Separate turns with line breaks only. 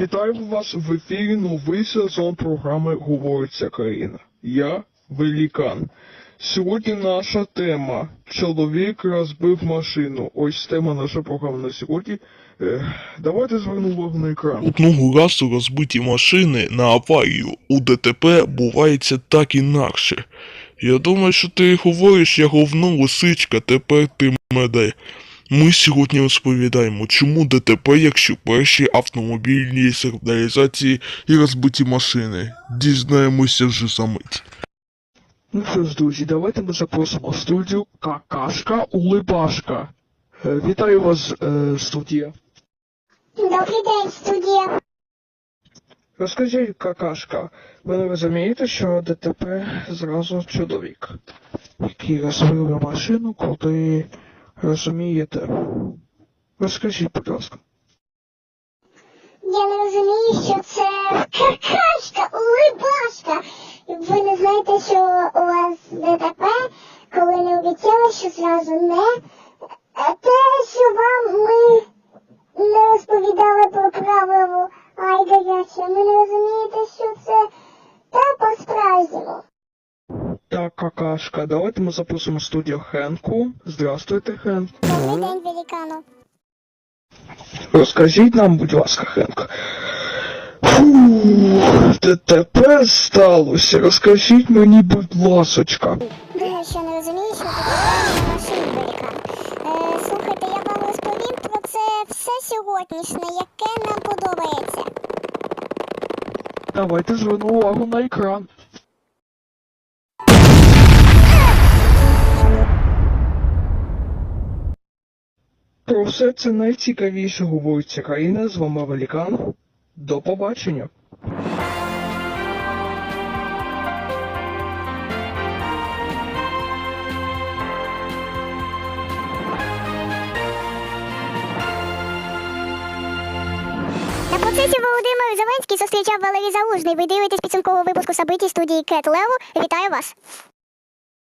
Вітаю вас в ефірі новий сезон програми Говориться країна. Я Велікан. Сьогодні наша тема Чоловік розбив машину. Ось тема нашої програми на сьогодні. Е, давайте зверну увагу на екран.
Одного разу розбиті машини на аварію у ДТП бувається так інакше. Я думаю, що ти говориш, я говно лисичка, тепер ти мене. Ми сьогодні розповідаємо, чому ДТП, якщо перші автомобільні сигналізації і розбиті машини. Дізнаємося вже за мить.
Ну що ж, друзі, давайте ми запросимо в студію Какашка Улибашка. Е, вітаю вас, е, студія.
Добрий день, студія.
Розкажіть, какашка, ви не розумієте, що ДТП зразу чоловік, який розбив машину, коли розумієте. Розкажіть, будь ласка.
Я не розумію, що це какашка, улибашка. Ви не знаєте, що у вас ДТП, коли не обіцяли, що зразу не. Те, що вам ми не розповідали про правило ай гаряче. Ви не розумієте, що це
какашка, давайте ми запросимо в студію Хенку. Здравствуйте, Хенк.
Добрий день, великану.
Розкажіть нам, будь ласка, Хенк. Фу, ДТП сталося. Розкажіть мені, будь ласочка.
Думаю, що не розумію, що таке машин великан. Е, слухайте, я вам розповім про це все сьогоднішнє, яке нам подобається.
Давайте зверну увагу на екран. Про все це найцікавіше говориться країна. З вами Велікан. До побачення.
На процесі Володимир Зеленський зустрічав Валерій Залужний. Ви дивитесь підсумкового випуску событий студії Кет Леву. Вітаю вас!